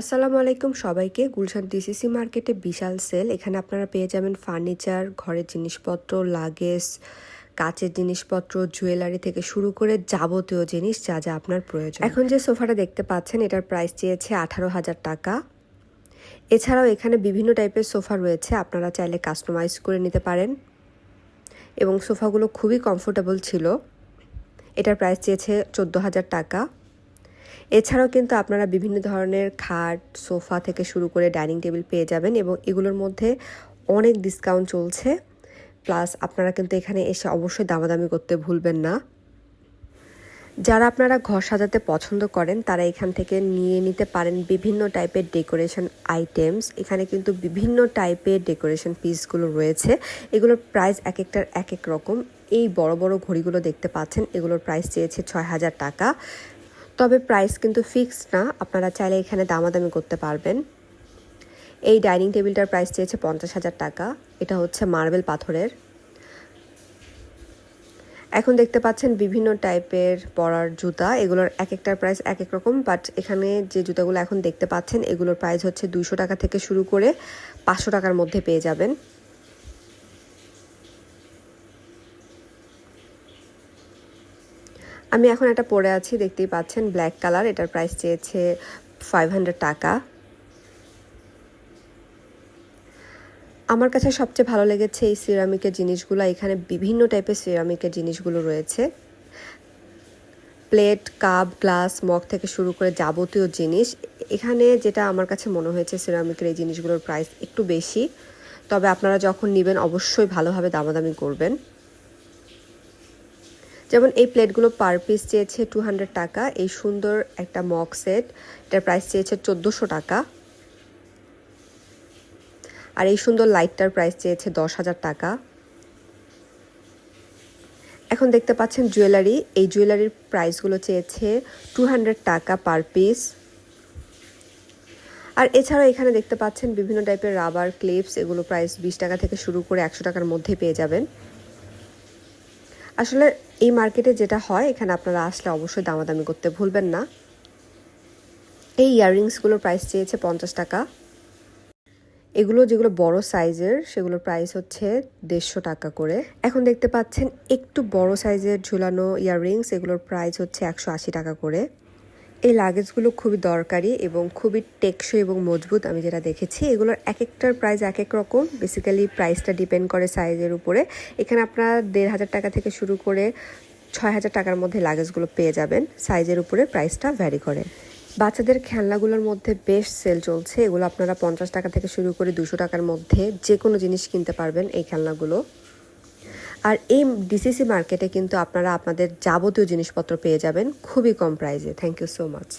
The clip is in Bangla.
আসসালামু আলাইকুম সবাইকে। গুলশান ডিসিসি মার্কেটে বিশাল সেল। এখানে আপনারা পেয়ে যাবেন ফার্নিচার, ঘরের জিনিসপত্র, লাগেজ, কাচের জিনিসপত্র, জুয়েলারি থেকে শুরু করে যাবতীয় জিনিস যা যা আপনার প্রয়োজন। এখন যে সোফাটা দেখতে পাচ্ছেন, এটার প্রাইস চেয়েছে আঠারো হাজার টাকা। এছাড়াও এখানে বিভিন্ন টাইপের সোফা রয়েছে, আপনারা চাইলে কাস্টমাইজ করে নিতে পারেন। এবং সোফাগুলো খুবই কমফোর্টেবল ছিল। এটার প্রাইস চেয়েছে চোদ্দ হাজার টাকা। এছাড়াও কিন্তু আপনারা বিভিন্ন ধরনের খাট, সোফা থেকে শুরু করে ডাইনিং টেবিল পেয়ে যাবেন এবং এগুলোর মধ্যে অনেক ডিসকাউন্ট চলছে। প্লাস আপনারা কিন্তু এখানে এসে অবশ্যই দামাদামি করতে ভুলবেন না। যারা আপনারা ঘর সাজাতে পছন্দ করেন, তারা এখান থেকে নিয়ে নিতে পারেন বিভিন্ন টাইপের ডেকোরেশন আইটেমস এখানে কিন্তু বিভিন্ন টাইপের ডেকোরেশন পিসগুলো রয়েছে। এগুলোর প্রাইস এক একটার এক এক রকম। এই বড় বড় ঘড়িগুলো দেখতে পাচ্ছেন, এগুলোর প্রাইস চেয়েছে ছয় হাজার টাকা। তবে প্রাইস কিন্তু ফিক্সড না। আপনারা চাইলে এখানে দামাদামি করতে পারবেন। এই ডাইনিং টেবিলটার প্রাইস চেয়েছে পঞ্চাশ হাজার টাকা। এটা হচ্ছে মার্বেল পাথরের। এখন দেখতে পাচ্ছেন বিভিন্ন টাইপের পরার জুতা। এগুলোর এক একটার প্রাইস এক এক রকম বাট এখানে যে জুতাগুলো এখন দেখতে পাচ্ছেন, এগুলোর প্রাইস হচ্ছে দুশো টাকা থেকে শুরু করে পাঁচশো টাকার মধ্যে পেয়ে যাবেন। আমি এখন একটা পরে আছি, দেখতেই পাচ্ছেন ব্ল্যাক কালার এটার প্রাইস চেয়েছে ফাইভ হান্ড্রেড টাকা। আমার কাছে সবচেয়ে ভালো লেগেছে এই সিরামিকের জিনিসগুলো, এখানে বিভিন্ন টাইপের সিরামিকের জিনিসগুলো রয়েছে। প্লেট কাপ গ্লাস মগ থেকে শুরু করে যাবতীয় জিনিস। এখানে যেটা আমার কাছে মনে হয়েছে সিরামিকের এই জিনিসগুলোর প্রাইস একটু বেশি, তবে আপনারা যখন নেবেন অবশ্যই ভালোভাবে দামাদামি করবেন। যেমন এই প্লেটগুলো পার পিস চেয়েছে টু হান্ড্রেড টাকা। এই সুন্দর একটা মক সেট, এটার প্রাইস চেয়েছে চোদ্দোশো টাকা। আর এই সুন্দর লাইটটার প্রাইস চেয়েছে দশ হাজার টাকা। এখন দেখতে পাচ্ছেন জুয়েলারি এই জুয়েলারির প্রাইসগুলো চেয়েছে টু হান্ড্রেড টাকা পার পিস আর এছাড়াও এখানে দেখতে পাচ্ছেন বিভিন্ন টাইপের রাবার ক্লিপস এগুলো প্রাইস বিশ টাকা থেকে শুরু করে একশো টাকার মধ্যে পেয়ে যাবেন। আসলে এই মার্কেটে যেটা হয়, এখানে আপনারা আসলে অবশ্যই দামাদামি করতে ভুলবেন না। এই ইয়াররিংসগুলোর প্রাইস চেয়েছে পঞ্চাশ টাকা। এগুলো যেগুলো বড় সাইজের, সেগুলোর প্রাইস হচ্ছে দেড়শো টাকা করে। এখন দেখতে পাচ্ছেন, একটু বড় সাইজের ঝুলানো ইয়াররিংস, এগুলোর প্রাইস হচ্ছে একশো আশি টাকা করে। এই লাগেজগুলো খুবই দরকারি এবং খুবই টেকসই এবং মজবুত আমি যেটা দেখেছি। এগুলোর এক একটার প্রাইস এক এক রকম বেসিক্যালি প্রাইসটা ডিপেন্ড করে সাইজের উপরে। এখানে আপনারা দেড় হাজার টাকা থেকে শুরু করে ছয় হাজার টাকার মধ্যে লাগেজগুলো পেয়ে যাবেন। সাইজের উপরে প্রাইসটা ভ্যারি করে। বাচ্চাদের খেলনাগুলোর মধ্যে বেশ সেল চলছে। এগুলো আপনারা পঞ্চাশ টাকা থেকে শুরু করে দুশো টাকার মধ্যে যে কোনো জিনিস কিনতে পারবেন এই খেলনাগুলো। আর এই ডিসিসি মার্কেটে কিন্তু আপনারা আপনাদের যাবতীয় জিনিসপত্র পেয়ে যাবেন খুবই কম প্রাইসে থ্যাংক ইউ সো মাচ